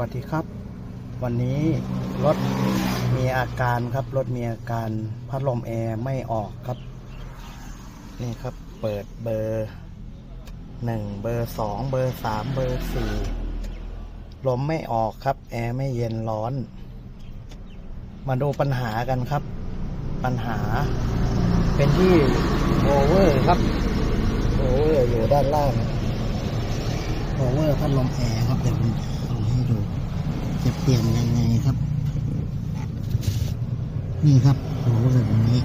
วัสดีครับ วันนี้รถมีอาการครับรถมีอาการพัดลมแอร์ไม่ออกครับ นี่ครับเปิดเบอร์หนึ่งเบอร์สองเบอร์สามเบอร์สี่ลมไม่ออกครับ แอร์ไม่เย็นร้อน มาดูปัญหากันครับ ปัญหา เป็นที่โอเวอร์ครับโอเวอร์อยู่ด้านล่างโอเวอร์พัดลมแอร์ครับเดี๋ยวผมจะ เปลี่ยนยังไงครับ นี่ครับโอเวอร์ตรงนี้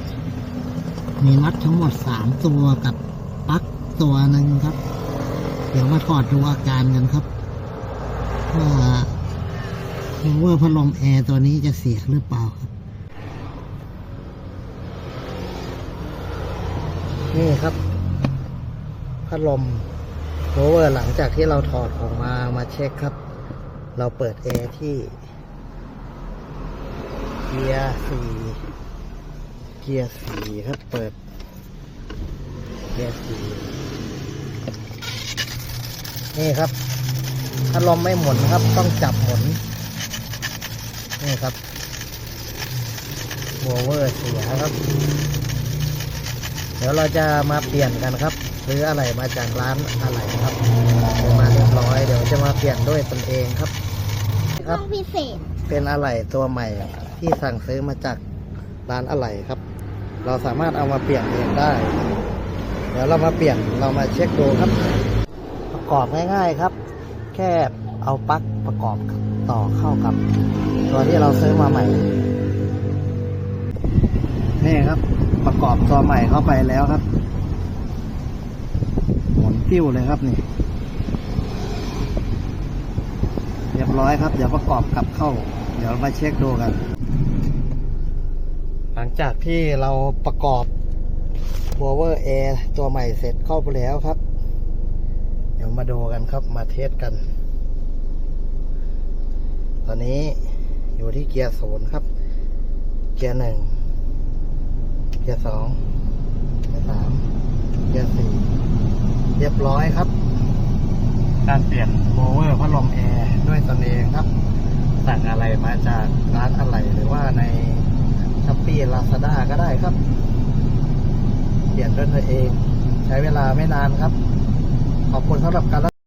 มีน็อตทั้งหมดสามตัวกับปลั๊กตัวหนึ่งครับ เดี๋ยวมาถอดดูอาการกันครับว่าโอเวอร์พัดลมแอร์ตัวนี้จะเสียหรือเปล่าครับ นี่ครับ พัดลมโอเวอร์หลังจากที่เราถอดออกมามาเช็คครับ เราเปิดแอร์ที่เกียร์สี่เกียร์สี่ครับ เปิดเกียร์สี่นี่ครับพัดลมไม่หมุนครับ ต้องจับหมุน นี่ครับโอเวอร์เสียครับ เดี๋ยวเราจะมาเปลี่ยนกันครับ ซื้ออะไรมาจากร้านอะไรครับ จะมาเปลี่ยนด้วยตนเองครับคห้รัอบงพิเศษ เป็นอะไรตัวใหม่ที่สั่งซื้อมาจากร้านอะไรครับ เราสามารถเอามาเปลี่ยนเองได้ เดี๋ยวเรามาเปลี่ยนเรามาเช็คดูครับ ประกอบง่ายๆครับ แค่เอาปลั๊กประกอบต่อเข้ากับ ตัวที่เราซื้อมาใหม่ นี่ครับ ประกอบตัวใหม่เข้าไปแล้วครับหมุนติ้วเลยครับนี่ เร้อยครับ เดี๋ยวประกอบกลับเข้า เดี๋ยวมาเช็คดูกัน หลังจากที่เราประกอบ b o w e r Air ตัวใหม่เสร็จเข้าไปแล้วครับ เดี๋ยวมาดูกันครับมาเทสกัน ตอนนี้อยู่ที่เกียร์ศูนย์ครับ เกียร์หนึ่ง เกียร์สอง เกียร์สาม เกียร์สี่ เรียบร้อยครับ การเปลี่ยนโบเวอร์พัดลมแอร์ ตนเองครับ สั่งอะไรมาจากร้านอะไรหรือว่าในช้อปปี้ลาซาด้าก็ได้ครับ เปลี่ยนด้วยตัวเอง ใช้เวลาไม่นานครับ ขอบคุณสำหรับการรับ